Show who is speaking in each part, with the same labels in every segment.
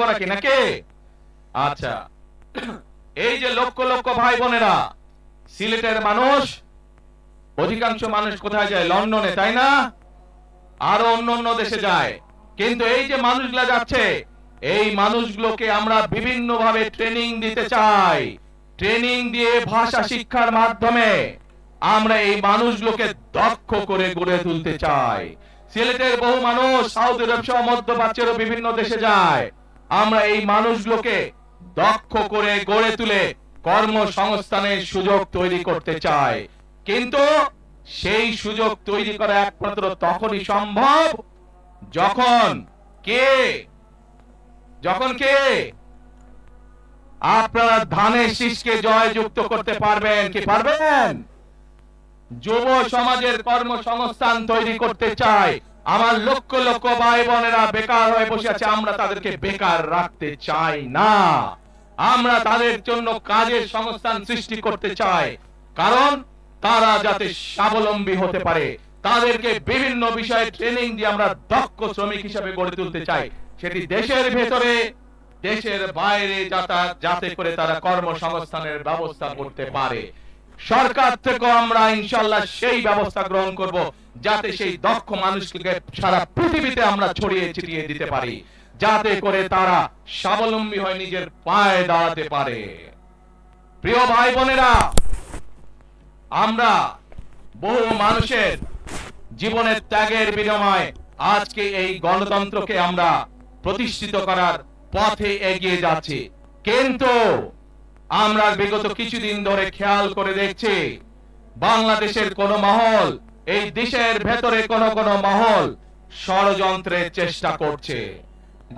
Speaker 1: নাকি নাকি? আচ্ছা। এই যে লক্ষ লক্ষ ভাই বোনেরা সিলেটের মানুষ, অধিকাংশ মানুষ কোথায় যায়? লন্ডনে, তাই না? আরও অন্য অন্য দেশে যায়। কিন্তু এই যে মানুষগুলা যাচ্ছে, এই মানুষগুলোকে আমরা বিভিন্ন ভাবে ট্রেনিং দিতে চাই। ট্রেনিং দিয়ে ভাষা শিক্ষার মাধ্যমে আমরা এই মানুষগুলোকে দক্ষ করে গড়ে তুলতে চাই। সিলেটের বহু মানুষ সাউথ আরব সহ মধ্যপ্রাচ্যেরও বিভিন্ন দেশে যায়। আমরা এই মানুষগুলোকে দক্ষ করে গড়ে তুলে কর্মসংস্থানের সুযোগ তৈরি করতে চাই। কিন্তু সেই সুযোগ তৈরি করা একমাত্র তখনই সম্ভব যখন কে? যখন কে? আপনারা ধানের শীষকে জয়যুক্ত করতে পারবেন কি পারবেন? যুব সমাজের কর্মসংস্থান তৈরি করতে চাই। আমার লক্ষ লক্ষ ভাই বোনেরা বেকার হয়ে বসে আছে, আমরা তাদেরকে বেকার রাখতে চাই না। আমরা তাদের জন্য কাজের সংস্থান সৃষ্টি করতে চাই, কারণ তারা যাতে স্বাবলম্বী হতে পারে। তাদেরকে বিভিন্ন বিষয়ে ট্রেনিং দিয়ে আমরা দক্ষ শ্রমিক হিসেবে গড়ে তুলতে চাই। সেটি দেশের ভেতরে, দেশের বাইরে যাতা- যাতে করে তারা কর্মসংস্থানের ব্যবস্থা করতে পারে। সরকার থেকে আমরা ইনশাল্লাহ সেই ব্যবস্থা গ্রহণ করব যাতে সেই দক্ষ মানুষকে সারা পৃথিবীতে আমরা ছড়িয়ে ছিটিয়ে দিতে পারি। যাতে করে তারা স্বাবলম্বী হয়ে নিজের পায়ে দাঁড়াতে পারে। প্রিয় ভাই বোনেরা আমরা বহু মানুষের জীবনের ত্যাগের বিনিময়ে আজকে এই গণতন্ত্রকে আমরা প্রতিষ্ঠিত করার পথে এগিয়ে যাচ্ছি। কিন্তু আমরা বিগত কিছুদিন ধরে খেয়াল করে দেখছি, বাংলাদেশের কোন মহল, এই দেশের ভেতরে কোন কোন মহল ষড়যন্ত্রের চেষ্টা করছে।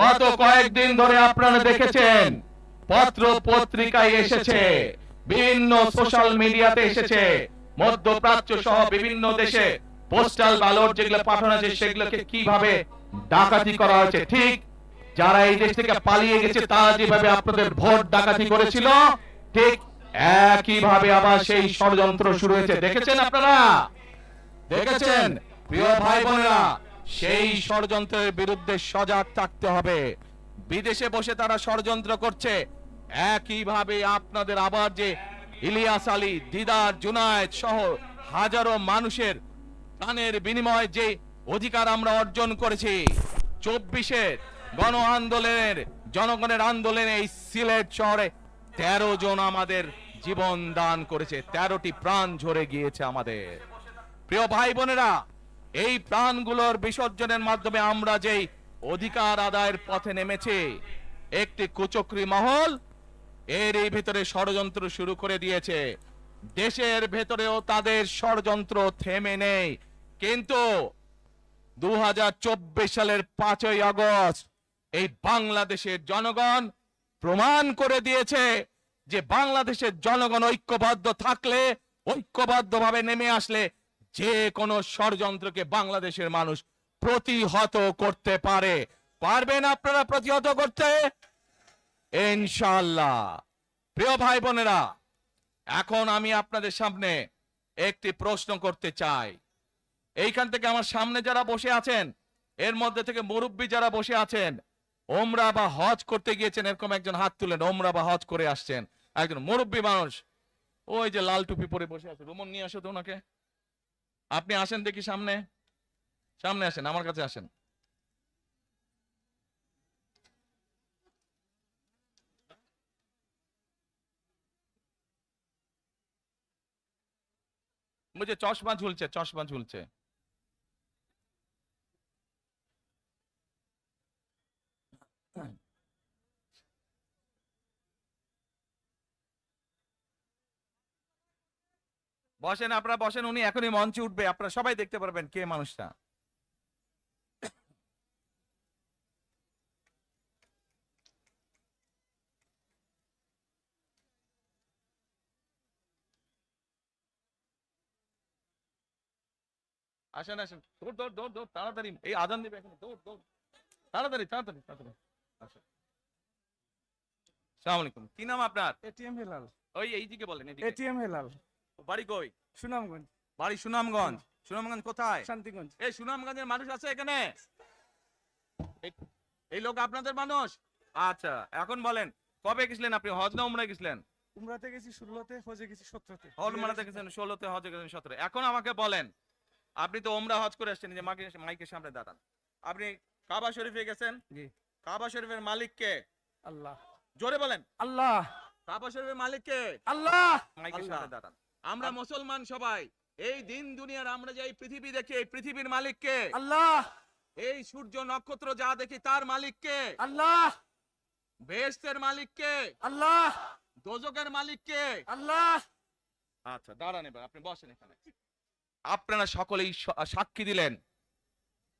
Speaker 1: গত কয়েকদিন ধরে আপনারা দেখেছেন, পত্র পত্রিকায় এসেছে, বিভিন্ন সোশ্যাল মিডিয়াতে এসেছে, মধ্যপ্রাচ্য সহ বিভিন্ন দেশে পোস্টাল ব্যালট যেগুলো পাঠানো আছে সেগুলোকে কীভাবে ডাকাতি করা হয়েছে, ঠিক যারা এই দেশ থেকে পালিয়ে গেছে, তারা যেভাবে আপনাদের ভোট ডাকাতি করেছিল, ঠিক একইভাবে আবার সেই ষড়যন্ত্র শুরু হয়েছে। দেখেছেন আপনারা? দেখেছেন? প্রিয় ভাই বোনেরা সেই ষড়যন্ত্রের বিরুদ্ধে সজাগ থাকতে হবে। বিদেশে বসে তারা ষড়যন্ত্র করছে। একইভাবে আপনাদের আবার যে ইলিয়াস আলী, দিদার জুনায়েদ সহ হাজারো মানুষের প্রাণের বিনিময়ে যে অধিকার আমরা অর্জন করেছি, চব্বিশের গণ আন্দোলনের, জনগণের আন্দোলনে এই সিলেট শহরে তেরো জন আমাদের জীবন দান করেছে, তেরোটি প্রাণ ঝরে গিয়েছে আমাদের। প্রিয় ভাই বোনেরা, এই প্রাণগুলোর বিসর্জনের মাধ্যমে আমরা যেই অধিকার আদায়ের পথে নেমেছি, একটি কুচক্রী মহল এর এই ভেতরে ষড়যন্ত্র শুরু করে দিয়েছে। দেশের ভেতরেও তাদের ষড়যন্ত্র থেমে নেই। কিন্তু দু হাজার চব্বিশ সালের পাঁচই আগস্ট এই বাংলাদেশের জনগণ প্রমাণ করে দিয়েছে যে বাংলাদেশের জনগণ ঐক্যবদ্ধ থাকলে, ঐক্যবদ্ধভাবে নেমে আসলে যে কোনো ষড়যন্ত্রকে বাংলাদেশের মানুষ প্রতিহত করতে পারে। পারবেন আপনারা প্রতিহত করতে? ইনশাআল্লাহ। প্রিয় ভাই বোনেরা, এখন আমি আপনাদের সামনে একটি প্রশ্ন করতে চাই। এইখান থেকে আমার সামনে যারা বসে আছেন, এর মধ্যে থেকে মুরব্বী যারা বসে আছেন ওমরা বা হজ করতে গিয়েছেন, এরকম একজন হাত তুলেন ওমরা বা হজ করে আসছেন। একজন মুরব্বী মানুষ, ওই যে লাল টুপি পরে বসে আছে। রুমন, নিয়ে আসো তো ওনাকে। আপনি আসেন দেখি সামনে। সামনে আসেন, আমার কাছে আসেন। মুঝে চশমা ঝুলছে চশমা ঝুলছে। বসেন, আপনারা বসেন, উনি এখনই মঞ্চে উঠবে। আপনারা সবাই দেখতে পারবেন কে মানুষটা। আসেন আসেন। দৌড় দৌড় দৌড় দৌড়, তাড়াতাড়ি। এই আদান দিবে এখন দৌড় দৌড়। তাড়াতাড়ি তাড়াতাড়ি তাড়াতাড়ি। আসেন সালাম আলাইকুম। কি নাম আপনার?
Speaker 2: এটিএম হেলাল।
Speaker 1: ওই এইদিকে বলেন এদিকে।
Speaker 2: এটিএম হেলাল।
Speaker 1: বাড়ি কই?
Speaker 2: সুনামগঞ্জ।
Speaker 1: বাড়ি সুনামগঞ্জ। সুনামগঞ্জ কোথায়?
Speaker 2: শান্তিগঞ্জ।
Speaker 1: এই সুনামগঞ্জের মানুষ আছে এখানে? এই- লোক আপনাদের মানুষ? আচ্ছা এখন বলেন কবে গেছিলেন আপনি? হজ না উমরায় গেছিলেন?
Speaker 2: উমরাতে গেছি ষোলোতে হজে গেছি সতেরোতে।
Speaker 1: হল মারাতে গেছেন ষোলোতে হজে গেছেন সতেরো। এখন আমাকে বলেন আপনি তো ওমরা হজ করে আসছেন যে মাইকের সামনে দাঁড়ান। আপনি কাবা শরীফে গেছেন?
Speaker 2: জি।
Speaker 1: কাবা শরীফের মালিক কে
Speaker 2: আল্লাহ।
Speaker 1: জোরে বলেন।
Speaker 2: আল্লাহ।
Speaker 1: কাবা শরীফের মালিক কে
Speaker 2: আল্লাহ।
Speaker 1: আমরা মুসলমান সবাই এই দিন দুনিয়ার আমরা যে এই পৃথিবী দেখি এই পৃথিবীর মালিক কে
Speaker 2: আল্লাহ।
Speaker 1: এই সূর্য নক্ষত্র যা দেখি তার মালিক কে
Speaker 2: আল্লাহ।
Speaker 1: বেহেশতের মালিক কে
Speaker 2: আল্লাহ।
Speaker 1: দোজকের মালিক কে
Speaker 2: আল্লাহ।
Speaker 1: আচ্ছা দাঁড়ান এবার আপনি বসেন এখানে। আপনারা সকলেই সাক্ষী দিলেন।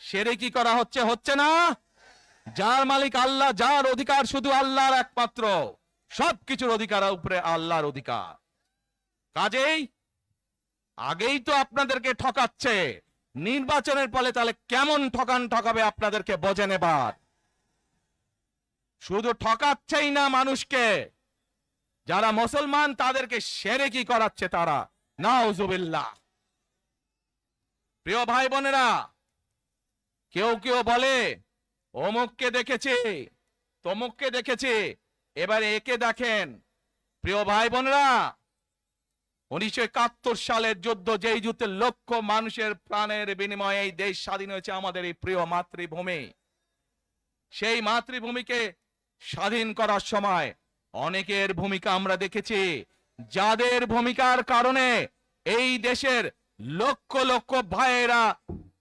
Speaker 1: সেরে কি করা হচ্ছে হচ্ছে না? যার মালিক আল্লাহ, যার অধিকার শুধু আল্লাহর একমাত্র। সবকিছুর অধিকার উপরে আল্লাহর অধিকার। কাজেই আগেই তো আপনাদেরকে ঠকাচ্ছে। নির্বাচনের ফলে তাহলে কেমন ঠকান ঠকাবে আপনাদেরকে বোঝেন এবার শুধু ঠকাচ্ছেই না মানুষকে। যারা মুসলমান, তাদেরকে সেরে কি করাচ্ছে তারা? নাউজুবিল্লাহ। প্রিয় ভাই বোনেরা কেউ কেউ বলে, অমুককে দেখেছি, তমুককে দেখেছি, এবার একে দেখেন। প্রিয় ভাই বোনরা উনিশশো একাত্তর সালের যুদ্ধ যেই যুদ্ধে লক্ষ মানুষের প্রাণের বিনিময়ে এই দেশ স্বাধীন হয়েছে আমাদের এই প্রিয় মাতৃভূমি। সেই মাতৃভূমিকে স্বাধীন করার সময় অনেকের ভূমিকা আমরা দেখেছি। যাদের ভূমিকার কারণে এই দেশের লক্ষ লক্ষ ভাইয়েরা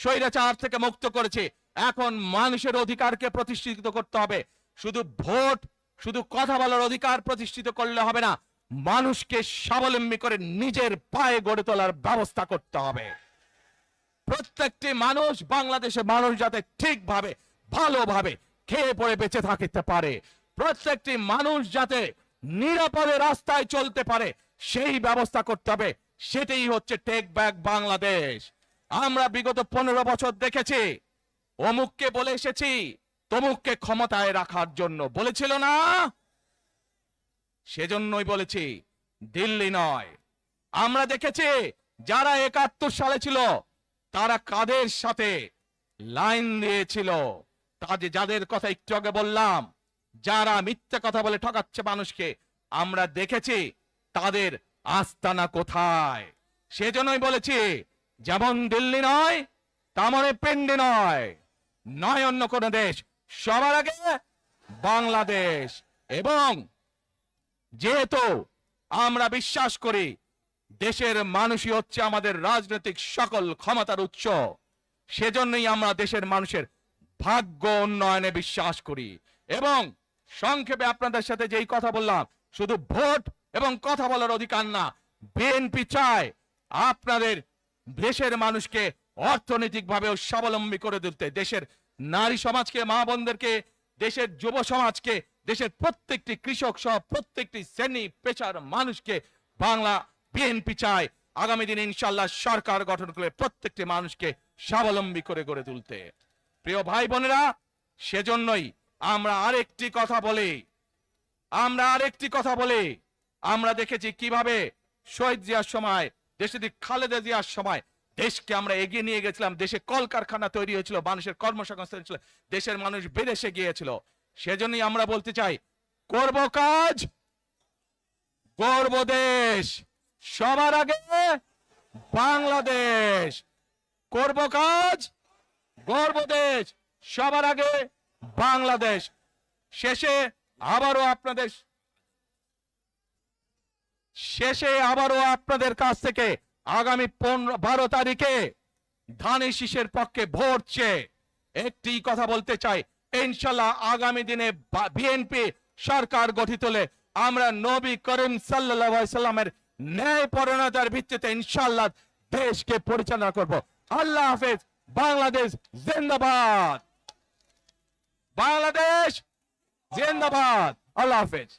Speaker 1: স্বৈরাচার থেকে মুক্ত করেছে। এখন মানুষের অধিকারকে প্রতিষ্ঠিত করতে হবে। শুধু ভোট, শুধু কথা বলার অধিকার প্রতিষ্ঠিত করলে হবে না, মানুষকে স্বাবলম্বী করে নিজের পায়ে গড়ে তোলার ব্যবস্থা করতে হবে। প্রত্যেকটি মানুষ বাংলাদেশে মানুষ যাতে ঠিকভাবে, ভালোভাবে খেয়ে পড়ে বেঁচে থাকতে পারে। প্রত্যেকটি মানুষ যাতে নিরাপদে রাস্তায় চলতে পারে, সেই ব্যবস্থা করতে হবে। সেটাই হচ্ছে টেক ব্যাক বাংলাদেশ। আমরা বিগত পনেরো বছর দেখেছি। অমুককে বলে এসেছি, তমুককে ক্ষমতায় রাখার জন্য বলেছিল না? সেজন্যই বলেছি, দিল্লি নয়। আমরা দেখেছি, যারা একাত্তর সালে ছিল, তারা কাদের সাথে লাইন দিয়েছিল? কাজে যাদের কথা একটু আগে বললাম, যারা মিথ্যে কথা বলে ঠকাচ্ছে মানুষকে, আমরা দেখেছি, তাদের আস্তানা কোথায়? সেজন্যই বলেছি যেমন দিল্লি নয় তেমন পেন্ডি নয়। নয় অন্য কোন দেশ, সবার আগে বাংলাদেশ। এবং যেহেতু আমরা বিশ্বাস করি দেশের মানুষই হচ্ছে আমাদের রাজনৈতিক সকল ক্ষমতার উৎস, সেজন্যই আমরা দেশের মানুষের ভাগ্য উন্নয়নে বিশ্বাস করি। এবং সংক্ষেপে আপনাদের সাথে যেই কথা বললাম, শুধু ভোট এবং কথা বলার অধিকার না, বিএনপি চায় আপনাদের দেশের মানুষকে অর্থনৈতিকভাবেও স্বাবলম্বী করে তুলতে, দেশের নারী সমাজকে, মা বোনদেরকে, দেশের যুব সমাজকে, দেশের প্রত্যেকটি কৃষক সহ প্রত্যেকটি শ্রেণি, পেশার মানুষকে বাংলা বিএনপি চায়। আগামী দিনে ইনশাল্লাহ সরকার গঠন করে প্রত্যেকটি মানুষকে স্বাবলম্বী করে গড়ে তুলতে। প্রিয় ভাই বোনেরা, সেজন্যই আমরা আরেকটি কথা বলি। আমরা আরেকটি কথা বলি। আমরা দেখেছি কীভাবে শহীদ জিয়ার সময় দেশে খালেদা জিয়ার সময় দেশকে আমরা এগিয়ে নিয়ে গেছিলাম। দেশে কলকারখানা তৈরি হয়েছিল, মানুষের কর্মসংস্থান ছিল দেশের মানুষ বিদেশে গিয়েছিল। সেজন্যই আমরা বলতে চাই, করব কাজ করব দেশ। সবার আগে বাংলাদেশ। করব কাজ, গর্ব দেশ। সবার আগে বাংলাদেশ। শেষে আবারও আপনাদের শেষে আবারও আপনাদের কাছ থেকে আগামী পনেরো, বারো তারিখে ধানের শীষের পক্ষে চেয়ে একটি কথা বলতে চাই। ইনশাল্লাহ আগামী দিনে বিএনপি সরকার গঠিত হলে আমরা নবী করিম সাল্লামের ন্যায় পরণতার ভিত্তিতে ইনশাল্লাহ দেশকে পরিচালনা করব। আল্লাহ হাফেজ। বাংলাদেশ জিন্দাবাদ। বাংলাদেশ জিন্দাবাদ। আল্লাহ হাফেজ।